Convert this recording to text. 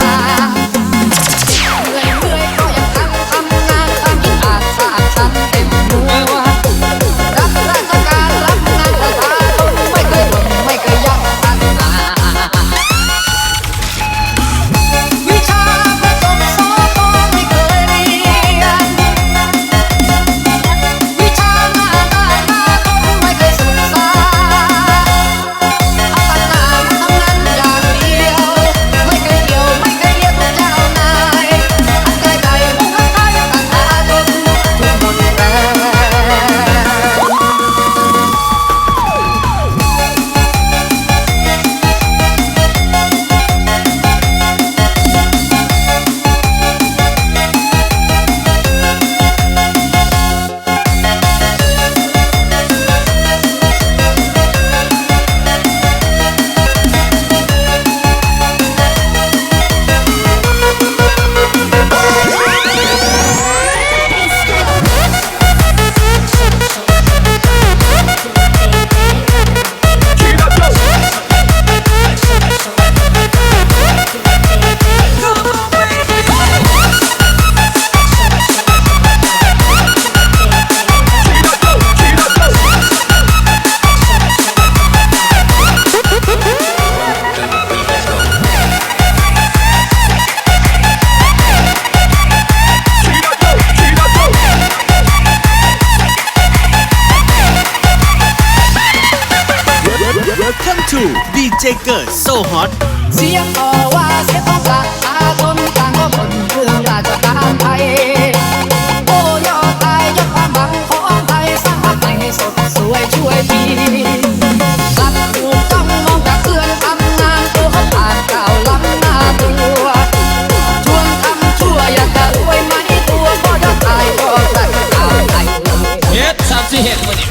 high. จเกิดโซฮอตเสียงต่อว่าเสียงของละอาคมต่างก็บนเครื่องราชการไทยโอ้ยอดตายยอดความบังของไทยสร้างภาพใหม่สดสวยช่วยดีรับถูกต้องมองจากเพื่อนทำงานตัวผ่านก่าล้ำหน้าตัวชวนทำชั่วอยากจะรวยไหมตัวก็อดตายก็ตัดตาดสิเฮ็ดมาดิ